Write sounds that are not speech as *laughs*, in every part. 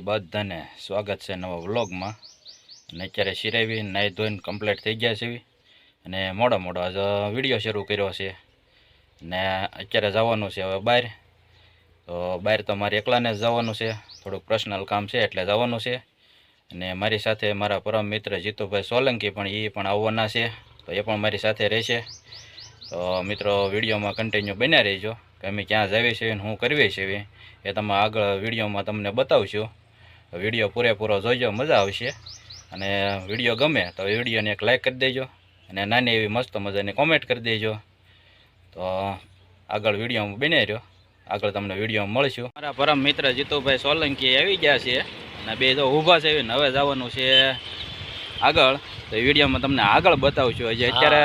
માતાજી બધાને સ્વાગત છે નવા વ્લોગમાં. અને અત્યારે સિરાવી નાહી ધોઈને કમ્પ્લીટ થઈ ગયા છે. અને મોડો મોડો આજે વીડિયો શરૂ કર્યો છે. ને અત્યારે જવાનું છે હવે બહાર. તો બહાર તો મારે એકલાને જ જવાનું છે. થોડુંક પર્સનલ કામ છે એટલે જવાનું છે. અને મારી સાથે મારા પરમ મિત્ર જીતુભાઈ સોલંકી પણ એ પણ આવવાના છે. તો એ પણ મારી સાથે રહેશે. તો મિત્રો, વિડીયોમાં કન્ટિન્યુ બન્યા રહેજો. કે અમે ક્યાં જઈએ છીએ શું કરવી છીએ એ તમે આગળ વિડીયોમાં તમને બતાવશું. વીડિયો પૂરેપૂરો જોઈજો મજા આવશે. અને વીડિયો ગમે તો વિડીયોને એક લાઇક કરી દેજો અને નાની એવી મસ્ત મજાની કોમેન્ટ કરી દેજો. તો આગળ વિડીયોમાં બની રહ્યો. આગળ તમને વીડિયો મળશું. મારા પરમ મિત્ર જીતુભાઈ સોલંકી આવી ગયા છે અને બે જો ઊભા છે, હવે જવાનું છે આગળ તો વિડીયોમાં તમને આગળ બતાવશું. હજી અત્યારે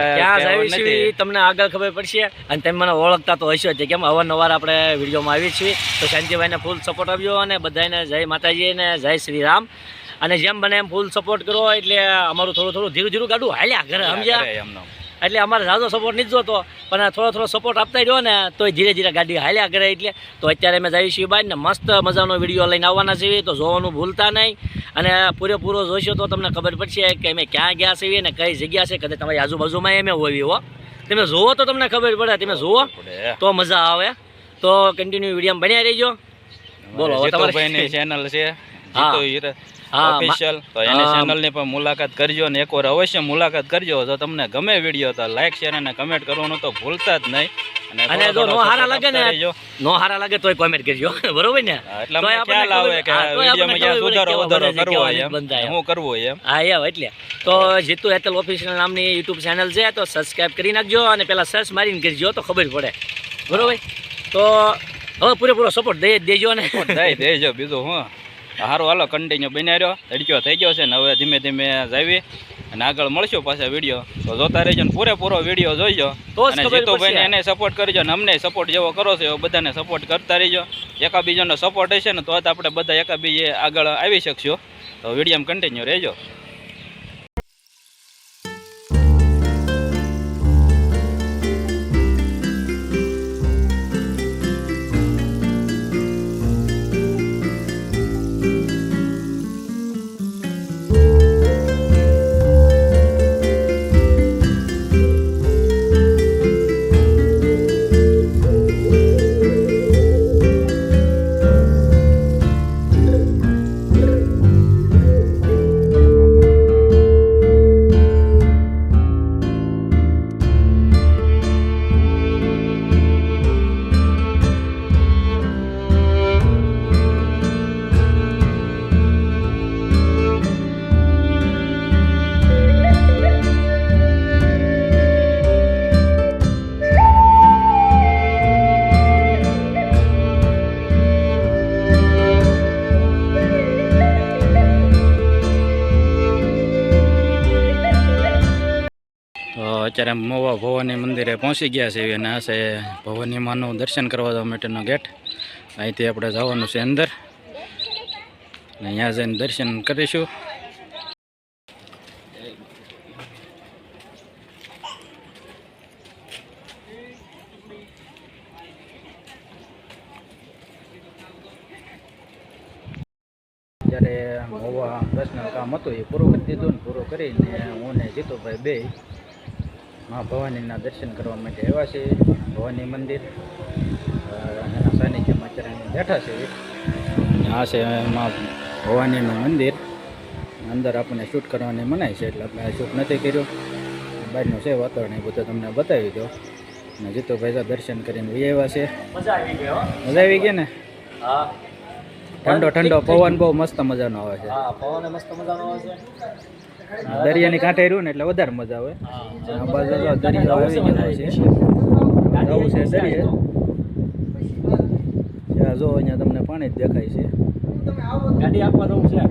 તમને આગળ ખબર પડશે. અને તમે મને ઓળખતા તો હશો જ. કેમ અવારનવાર આપણે વિડીયોમાં આવીએ છીએ. તો શાંતિભાઈને ફૂલ સપોર્ટ આપ્યો અને બધાને જય માતાજી અને જય શ્રી રામ. અને જેમ બને એમ ફૂલ સપોર્ટ કરો એટલે અમારું થોડું થોડું ધીરું ધીરું ગાડું. હાલ્યા ઘરે સમજ્યા? એટલે અમારે ઝાઝો સપોર્ટ નથી જોતો પણ થોડો થોડો સપોર્ટ આપતા રહ્યો ને તો ધીરે ધીરે ગાડી હાલ્યા કરે એટલે. તો અત્યારે અમે જઈએ છીએ ને મસ્ત મજાનો વીડિયો લઈને આવવાના છીએ તો જોવાનું ભૂલતા નહીં. અને પૂરેપૂરો જોઈશો તો તમને ખબર પડશે કે અમે ક્યાં ગયા છીએ ને કઈ જગ્યા છે કદાચ તમારી આજુબાજુમાં એમ હોવી હો. તમે જુઓ તો તમને ખબર પડે તમે જુઓ તો મજા આવે. તો કન્ટિન્યુ વીડિયો બન્યા રહેજો. બોલો, તમારી ચેનલ છે. જીતુ હીર ઓફિશિયલ તો એની ચેનલની પણ મુલાકાત કરજો અને એકવાર અવશ્ય મુલાકાત કરજો. જો તમને ગમે વીડિયો તો લાઈક શેર અને કમેન્ટ કરવાનું તો ભૂલતા જ નહીં. અને જો નો હારા લાગે ને નો હારા લાગે તોય કોમેન્ટ કરજો. *laughs* બરોબર ને? એટલે તોય ખ્યાલ આવે કે વિડીયોમાં ક્યાં સુધારો વધારો કરવો એમ. કરવું હા એમ એટલે. તો જીતુ હેતલ ઓફિશિયલ નામની યુટ્યુબ ચેનલ છે તો સબસ્ક્રાઇબ કરી નાખજો અને પેલા સર્ચ મારીને કરજો તો ખબર પડે. બરોબર? તો હવે પૂરેપૂરો સપોર્ટ દઈ દેજો ને. દઈ દેજો બીજું હું? સારું હાલો કન્ટિન્યુ બન્યા રહ્યો. તડક્યો થઈ ગયો છે ને હવે ધીમે ધીમે જાવી. અને આગળ મળશું પાછા વીડિયો. તો જોતા રહેજો ને પૂરેપૂરો વીડિયો જોઈજો. અને જીતુભાઈને એને સપોર્ટ કરજો ને અમને સપોર્ટ જેવો કરો છો એવો બધાને સપોર્ટ કરતા રહેજો. એકાબીજાનો સપોર્ટ હશે ને તો જ આપણે બધા એકાબીજે આગળ આવી શકશું. તો વીડિયો કન્ટિન્યુ રહેજો. અત્યારે મોવા ભવાની મંદિરે પહોંચી ગયા છે અને આ છે. ભવાની માનું દર્શન કરવા જવા માટેનો ગેટ. અહીંથી આપણે જવાનું છે અંદર. અહીંયા જઈને દર્શન કરીશું. જ્યારે મોવા દર્શન કામ હતું એ પૂરું કરી દીધું ને પૂરું કરીને હું ને જીતુભાઈ બે મા ભવાનીના દર્શન કરવા માટે આવ્યા છે ભવાની મંદિર એના સાનિધ્યમાં અત્યારે બેઠા છે. આ છે મા ભવાનીનું મંદિર. અંદર આપણને શૂટ કરવાની મનાય છે એટલે આપણે શૂટ નથી કર્યું. બહારનું છે વાતાવરણ એ બધું તમને બતાવી દો અને જીતુભાઈ દર્શન કરીને વહી આવ્યા છે. મજા આવી ગઈ ને? ઠંડો ઠંડો પવન બહુ મસ્ત મજાનો આવે છે. પવન મસ્ત મજાનો આવે છે. દરિયાની કાંઠે રહ્યું ને એટલે વધારે મજા આવે. આ બાજુ દરિયો આવી ગયો છે. જવું છે દરિયે. ત્યાં જો અહીંયા તમને પાણી જ દેખાય છે. ગાડી આપવા જવું છે.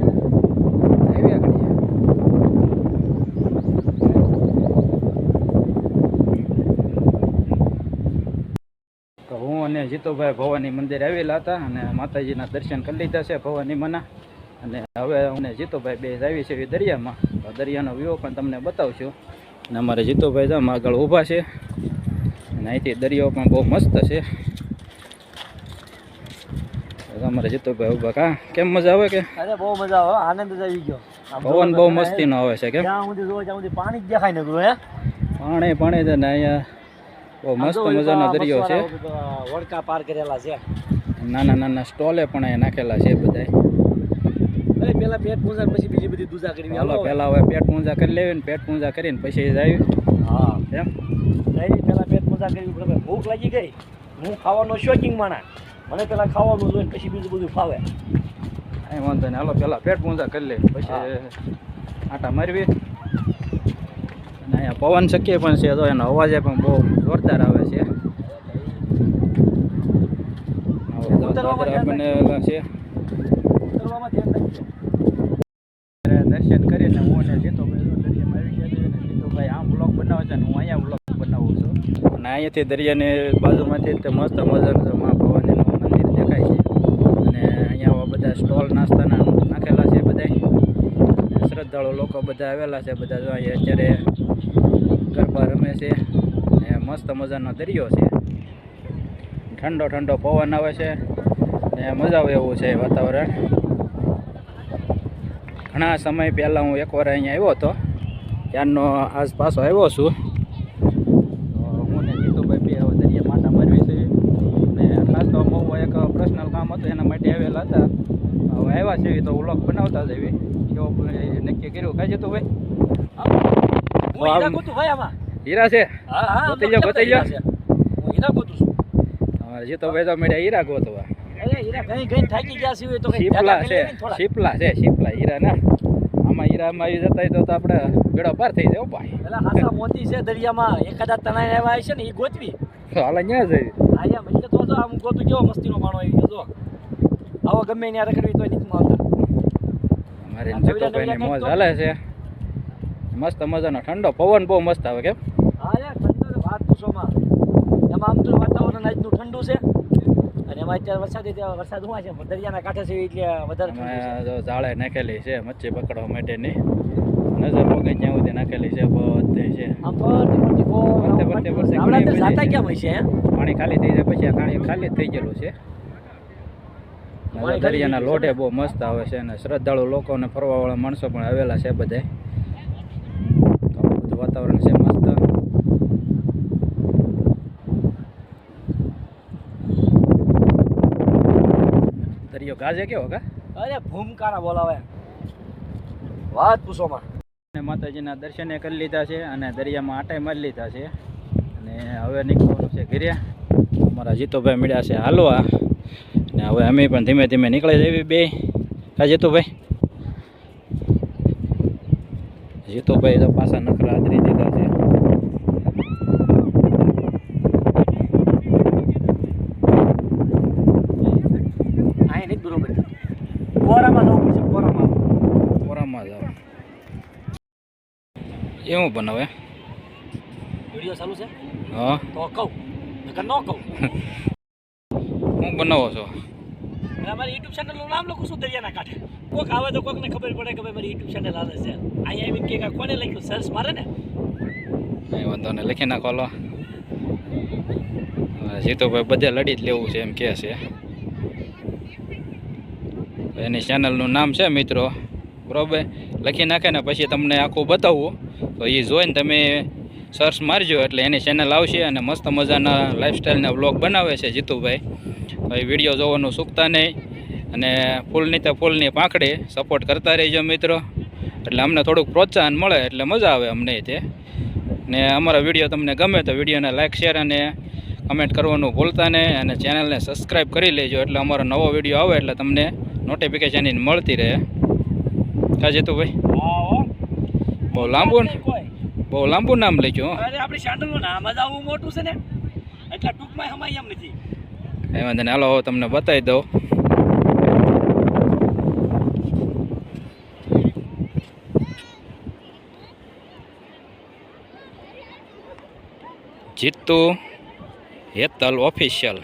તો હું અને જીતુભાઈ ભવાની મંદિર આવેલા હતા અને માતાજીના દર્શન કરી લીધા છે ભવાની મના. અને હવે હું જીતુભાઈ બે આવી છે દરિયામાં. તો દરિયાનો વ્યૂ પણ તમને બતાવશું. અને અમારે જીતુભાઈ જામ આગળ ઊભા છે. અને અહીંથી દરિયો પણ બહુ મસ્ત છે. અમારે જીતુભાઈ ઊભા. કા કેમ મજા આવે કે? અરે બહુ મજા આવે આનંદ જ આવી ગયો. પવન બહુ મસ્તી નો? આવે છે કેમ? જ્યાં સુધી જોવો ત્યાં સુધી પાણી જ દેખાય નકરું હે? પાણી પાણી છે ને અહીંયા બહુ મસ્ત મજાનો દરિયો છે. વડકા પાર કરેલા છે. નાના નાના સ્ટોલે પણ અહીંયા નાખેલા છે બધાય. પેલા પેટ પૂજા પછી બીજી બધી દૂધા કરી હાલો પહેલા હવે. પેટ પૂજા કરી લેવી ને પેટ પૂજા કરીને પછી જાય હા. એમ? નહીં પેલા પેટ પૂજા કરવી પડે ભૂખ લાગી ગઈ. હું ખાવાનો શોખીન માણા મને પેલા ખાવાનું જોઈને પછી બીજું બધું ફાવે. કાંઈ વાંધો નહીં. હાલો પહેલાં પેટ પૂજા કરી લે. પછી આટા મારવી. અને અહીંયા પવન શક્ય પણ છે તો એનો અવાજે પણ બહુ જોરદાર આવે છે. બનેલા છે. દર્શન કરીને હું અને જીતુભાઈ દરિયામાં આમ બ્લોગ બનાવે છે હું અહીંયા બ્લોગ બનાવું છું. અને અહીંયાથી દરિયાની બાજુમાંથી મસ્ત મજાનું મા ભવાનીનું મંદિર દેખાય છે. અને અહીંયા બધા સ્ટોલ, નાસ્તાના નાખેલા છે બધા શ્રદ્ધાળુ લોકો બધા આવેલા છે બધા જો અહીંયા અત્યારે ગરબા રમે છે. ને મસ્ત મજાનો દરિયો છે. ઠંડો ઠંડો પવન આવે છે. ને મજા આવે એવું છે વાતાવરણ. ઘણા સમય પહેલાં હું એકવાર અહીંયા આવ્યો હતો. ત્યારનો આજ પાછો આવ્યો છું. તો હું ને જીતુભાઈ બે દરિયા માટા મારવી છે. ને ખાસ તો બહુ એક પર્સનલ કામ હતું એના માટે આવેલા હતા. હવે આવ્યા છે તો વ્લોગ બનાવતા જ એવી. એવું નક્કી કર્યું. કાંઈ જીતુભાઈ? હું હીરા છે? હું ગોતું છું. અમારે જીતુભાઈ તો મળ્યા હીરા ગોતવા. તો શીપલા છે શીપલા છે શીપલા હીરા ના. આમાં હીરામાં આવી જતા તો તો આપણે બેડો પાર થઈ જાય હો ભાઈ. પેલા હાસા મોતી છે દરિયામાં એકાદા તણાઈ આવ્યા છે ને એ ગોતવી. તો હાલ અહીંયા જઈ આયા મને તો આમ ગોતું કેવો મસ્તીનો માણો આવી ગયો જો. આવો ગમે ત્યાં રખડવી તોય નથી મળતા. અમારે મોજ હાલે છે. મસ્ત મજાનો ઠંડો પવન બહુ મસ્ત આવે કેમ? હા યાર ઠંડો તો વાત પૂછોમાં. એમાં આમ તો વાતાવરણ આજનું ઠંડુ છે. અને એમાં અત્યારે વરસાદ વરસાદ હું છે દરિયાના કાંઠે છે એટલે વધારે જાળે નાખેલી છે મચ્છી પકડવા માટેની. નજર પગે જ્યાં સુધી નાખેલી છે બધે છે. હોય? પાણી ખાલી થઈ જાય પછી પાણી ખાલી થઈ ગયેલું છે દરિયાના લોટે બહુ મસ્ત આવે છે અને શ્રદ્ધાળુ લોકો અને ફરવાવાળા માણસો પણ આવેલા છે બધે તો આવું બધું વાતાવરણ છે મસ્ત દરિયો ગાજે કેવો કા? અરે ભૂમકારા બોલાવે. વાત પૂછોમાં અને માતાજીના દર્શને કરી લીધા છે અને દરિયામાં આટાઈ મારી લીધા છે. અને હવે નીકળવાનું છે ઘરે. અમારા જીતુભાઈ મળ્યા છે હાલવા. ને હવે અમે પણ ધીમે ધીમે નીકળી જઈએ બે. હા જીતુભાઈ? જીતુભાઈ તો પાછા નખરા આદરી દીધા છે અહીંયા નહીં બરોબર કોરામાં જવું પડશે કોરામાં કોરામાં જાવ બનાવે વીડિયો ચાલુ છે? હા. તો કહું. નકર ન કહું. હું બનાવો છો? અમારી યુટ્યુબ ચેનલનું નામ લખું છું દરિયાના કાંઠે. કોક આવે તો કોકને ખબર પડે કે ભાઈ મારી યુટ્યુબ ચેનલ આવે છે. અહીંયા આવી કે કોને લખ્યું? સર્ચ મારે ને? નહીં વાંધો નહીં લખી નાખો લો હવે જીતુભાઈ બધે લડી જ લેવું છે એમ કહે છે. એની ચેનલનું નામ છે મિત્રો. બરોબર? લખી નાખે ને પછી તમને આખું બતાવવું તો એ જોઈને તમે સર્ચ મારજો એટલે એની ચેનલ આવશે અને મસ્ત મજાના લાઇફસ્ટાઈલના વ્લોગ બનાવે છે જીતુભાઈ. તો એ વીડિયો જોવાનું ચૂકતા નહીં અને ફૂલની તો ફૂલની પાંખડી સપોર્ટ કરતા રહેજો મિત્રો. એટલે અમને થોડુંક પ્રોત્સાહન મળે એટલે મજા આવે અમને તે. ને અમારા વીડિયો તમને ગમે તો વિડીયોને લાઇક શેર અને કમેન્ટ કરવાનું ભૂલતા નહીં અને ચેનલને સબસ્ક્રાઈબ કરી લેજો એટલે અમારો નવો વીડિયો આવે એટલે તમને નોટિફિકેશન મળતી રહે. કા તો ભાઈ. હા બહુ લાંબુ ને બહુ લાંબુ નામ હો. અરે આપણી ચેનલનું નામ જ આવું મોટું છે ને. એટલે ટૂંકમાં હમાય એમ નથી. એ વાંધો નહીં હાલો તમને બતાવી દઉં. જીતુ હેતલ ઓફિશિયલ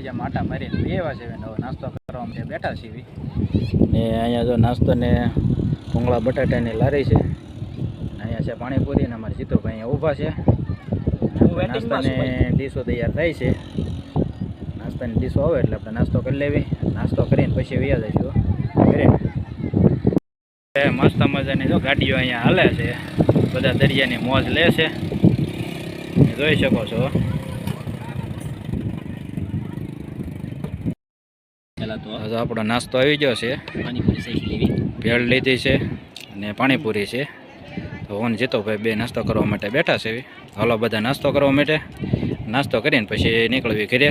અત્યારે માટા મારીને બેવા છે નવો નાસ્તો કરવા માટે બેઠા છીએ ને અહીંયા જો નાસ્તો ને ભૂંગળા બટાટાની લારી છે. અહીંયા છે પાણીપુરી ને અમારે જીતુભાઈ અહીંયા ઊભા છે. નાસ્તાને નાસ્તાની ડીશો તૈયાર થાય છે. નાસ્તાની ડીશો આવે એટલે આપણે નાસ્તો કરી લેવી. નાસ્તો કરીને પછી વ્યા જઈશું ઘરે. મસ્ત મજાની જો ગાડીઓ અહીંયા હાલે છે. બધા દરિયાની મોજ લે છે. જોઈ શકો છો. પહેલા તો આપણો નાસ્તો આવી ગયો છે. પાણીપુરી શેકી લેવી ભેળ લીધી છે અને પાણીપુરી છે. તો હું જીતો ભાઈ બે નાસ્તો કરવા માટે બેઠા છે હાલો બધા નાસ્તો કરવા માટે. નાસ્તો કરીને પછી નીકળવી ઘરે.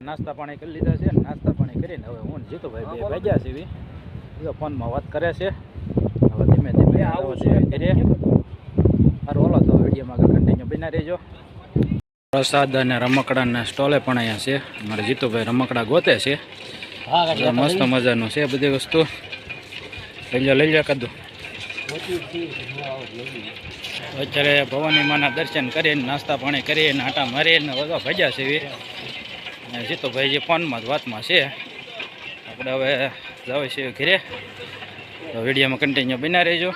નાસ્તા પાણી કરી લીધા છે. નાસ્તા પાણી કરીને હવે હું જીતો ભાઈ બે ભાગ્યા છે ફોનમાં વાત કરે છે. હવે ધીમે ધીમે આવું છે. ઘરે. સારું ઓલો તો વિડીયોમાં કન્ટિન્યુ બના રહેજો. પ્રસાદ અને રમકડાના સ્ટોલે પણ અહીંયા છે. અમારે જીતુભાઈ રમકડા ગોતે છે. મસ્ત મજાનું છે બધી વસ્તુ. લઈ લો લઈ લો કદું અત્યારે ભવાની માના દર્શન કરીને નાસ્તા પાણી કરીને આટા મારીને બધા ભજ્યા છે એવી અને જીતુભાઈ જે ફોનમાં જ વાતમાં છે. આપણે હવે જાવ છીએ ઘરે. તો વિડીયોમાં કન્ટિન્યુ બના રહેજો.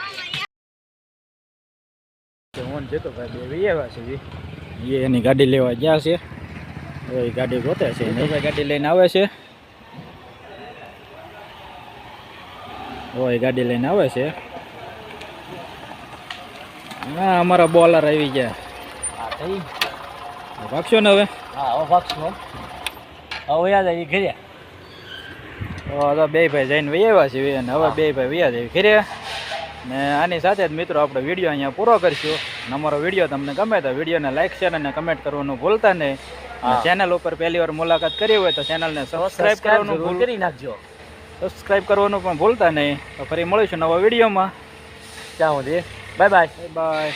હું જીતુભાઈ બે વી આવ્યા છે એ એની ગાડી લેવા ગયા છે. એ ગાડી ગોતે છે ગાડી લઈને આવે છે. હોય ગાડી લઈને આવે છે. ના અમારા બોલર આવી ગયા. ભાગશો ને હવે? હા હવે ભાગશું હવે યાદ આવી ઘરે. બે ભાઈ જઈને વૈયા આવ્યા છીએ હવે બે ભાઈ વૈયા જાય ઘરે. ને આની સાથે જ મિત્રો આપણે વીડિયો અહીંયા પૂરો કરીશું. અમારો વીડિયો તમને ગમે તો વિડીયોને લાઇક શેર અને કમેન્ટ કરવાનું ભૂલતા નહીં. ચેનલ ઉપર પહેલી વાર મુલાકાત કરી હોય તો ચેનલને સબસ્ક્રાઇબ સબસ્ક્રાઇબ કરવાનું ભૂલ કરી નાખજો. સબસ્ક્રાઇબ કરવાનું પણ ભૂલતા નહીં. તો ફરી મળીશું નવા વિડીયોમાં. ત્યાં સુધી. Bye bye bye